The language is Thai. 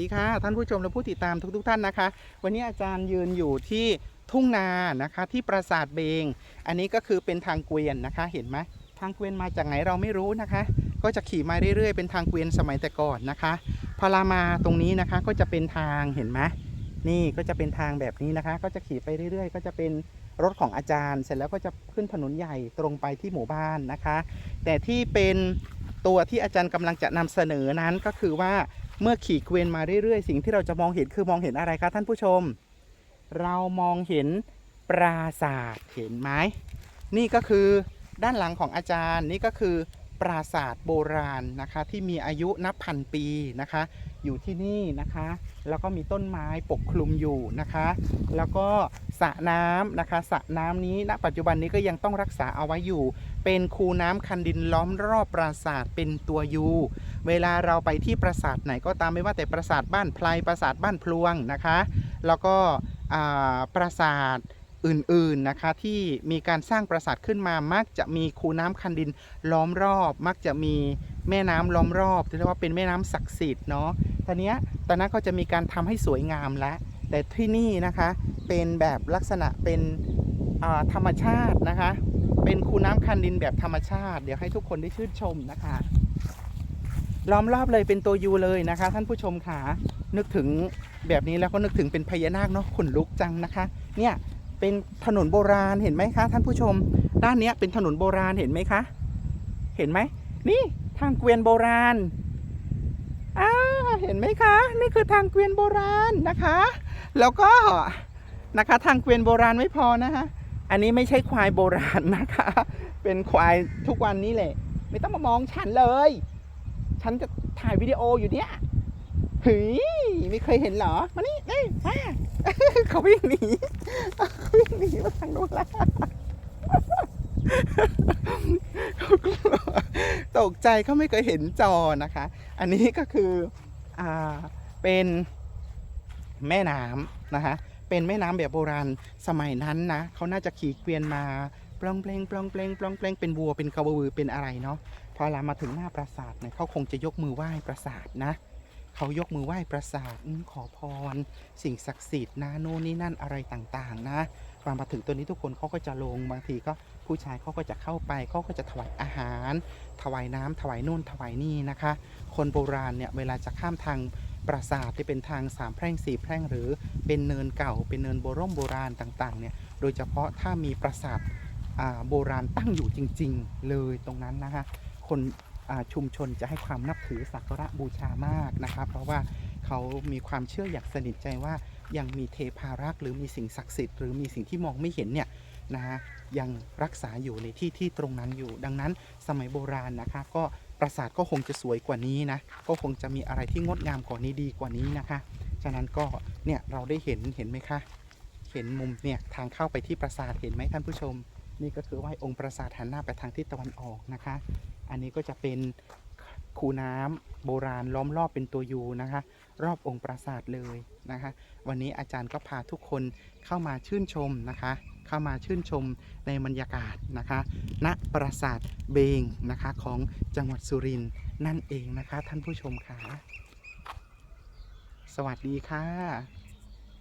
ดีค่ะ ท่านผู้ชมและผู้ติดตามทุกๆท่านนะคะ วันนี้อาจารย์ยืนอยู่ที่ทุ่งนานะคะที่ปราสาทเบง อันนี้ก็คือเป็นทางเกวียนนะคะ เห็นไหมทางเกวียนมาจากไหนเราไม่รู้นะคะ ก็จะขี่มาเรื่อยๆ เป็นทางเกวียนสมัยแต่ก่อนนะคะพอรามาตรงนี้นะคะก็จะเป็นทางเห็นไหมนี่ก็จะเป็นทางแบบนี้นะคะ ก็จะขี่ไปเรื่อย ๆ ก็จะเป็นรถของอาจารย์ เสร็จแล้วก็จะขึ้นถนนใหญ่ตรงไปที่หมู่บ้านนะคะ แต่ที่เป็นตัวที่อาจารย์กำลังจะนำเสนอนั้นก็คือว่า เมื่อขี่เกวียนมาเรื่อยๆ สิ่งที่เราจะมองเห็นคือมองเห็นอะไรคะท่านผู้ชม เรามองเห็นปราสาทเห็นไหมนี่ก็คือด้านหลังของอาจารย์นี่ก็คือปราสาทโบราณนะคะที่มีอายุนับพันปีนะคะ อยู่ที่นี่นะคะ แล้วก็มีต้นไม้ปกคลุมอยู่นะคะ แล้วก็สระน้ำนะคะสระน้ำนี้ณปัจจุบันนี้ก็ยังต้องรักษาเอาไว้อยู่ เป็นคูน้ำคันดินล้อมรอบปราสาทเป็นตัวยู เวลาเราไปที่ปราสาทไหนก็ตามไม่ว่าแต่ปราสาทบ้านไพรปราสาทบ้านพลวงนะคะ แล้วก็ปราสาทอื่นๆนะคะที่มีการสร้างปราสาทขึ้นมามักจะมีคูน้ำคันดินล้อมรอบ มักจะมีแม่น้ำล้อมรอบที่เรียกว่าเป็นแม่น้ำศักดิ์สิทธิ์เนาะตอนนี้ตอนนั้นก็จะมีการทำให้สวยงามแล้วแต่ที่นี่นะคะเป็นแบบลักษณะเป็นธรรมชาตินะคะ เป็นคูน้ำคันดินแบบธรรมชาติ เดี๋ยวให้ทุกคนได้ชื่นชมนะคะ ล้อมรอบเลยเป็นตัวยูเลยนะคะ ท่านผู้ชมค่ะนึกถึงแบบนี้แล้วก็นึกถึงเป็นพญานาคเนาะขนลุกจังนะคะ เนี่ยเป็นถนนโบราณเห็นไหมคะ ท่านผู้ชม ด้านเนี้ยเป็นถนนโบราณเห็นไหมคะ เห็นไหมนี่ทางเกวียนโบราณอ่าเห็นไหมคะ นี่คือทางเกวียนโบราณนะคะ แล้วก็นะคะทางเกวียนโบราณไม่พอนะคะอันนี้ไม่ใช่ควายโบราณนะคะ เป็นควายทุกวันนี้แหละ ไม่ต้องมามองฉันเลย ฉันจะถ่ายวิดีโออยู่เนี่ยเฮ้ยไม่เคยเห็นเหรอ มานี่เอ้ยมาเขาวิ่งหนีเขาวิ่งหนีมาทางโน้นละเขากลัวตกใจเขาไม่เคยเห็นจอนะคะ อันนี้ก็คืออ่าเป็นแม่น้ำนะคะเป็นแม่น้ำแบบโบราณสมัยนั้นนะเขาน่าจะขี่เกวียนมาปลองเพลงปลองเพลงปลองเพลงเป็นวัวเป็นกระบือเป็นอะไรเนาะ พอเรามาถึงหน้าปราสาทเนี่ยเขาคงจะยกมือไหว้ปราสาทนะเขายกมือไหว้ปราสาทขอพร สิ่งศักดิ์สิทธิ์นะโน่นนี่นั่นอะไรต่างๆ นะพอมาถึงตัวนี้ทุกคนเขาก็จะลงบางทีก็ผู้ชายเขาก็จะเข้าไปเขาก็จะถวายอาหาร ถวายน้ำถวายนู่นถวายนี่นะคะ คนโบราณเนี่ยเวลาจะข้ามทางปราสาทที่เป็นทางสามแพร่งสี่แพร่งหรือเป็นเนินเก่า เป็นเนินโบร่มโบราณต่างๆเนี่ยโดยเฉพาะถ้ามีปราสาทโบราณตั้งอยู่จริง ๆ เลยตรงนั้นนะคะ คนชุมชนจะให้ความนับถือสักการะบูชามากนะครับ เพราะว่าเขามีความเชื่ออย่างสนิทใจว่ายังมีเทพารักษ์หรือมีสิ่งศักดิ์สิทธิ์หรือมีสิ่งที่มองไม่เห็นเนี่ยนะฮะยังรักษาอยู่ในที่ที่ตรงนั้นอยู่ ดังนั้นสมัยโบราณนะคะก็ปราสาทก็คงจะสวยกว่านี้นะก็คงจะมีอะไรที่งดงามกว่านี้ดีกว่านี้นะคะ ฉะนั้นก็เนี่ยเราได้เห็นเห็นไหมคะเห็นมุมเนี่ยทางเข้าไปที่ปราสาทเห็นไหมท่านผู้ชม นี่ก็คือไหว้องค์ปราสาทหันหน้าไปทางทิศตะวันออกนะคะ อันนี้ก็จะเป็นคูน้ำโบราณล้อมรอบเป็นตัวยูนะคะ รอบองค์ปราสาทเลยนะคะ วันนี้อาจารย์ก็พาทุกคนเข้ามาชื่นชมนะคะ เข้ามาชื่นชมในบรรยากาศนะคะณปราสาทเบงนะคะของจังหวัดสุรินทร์นั่นเองนะคะ ท่านผู้ชมค่ะ สวัสดีค่ะ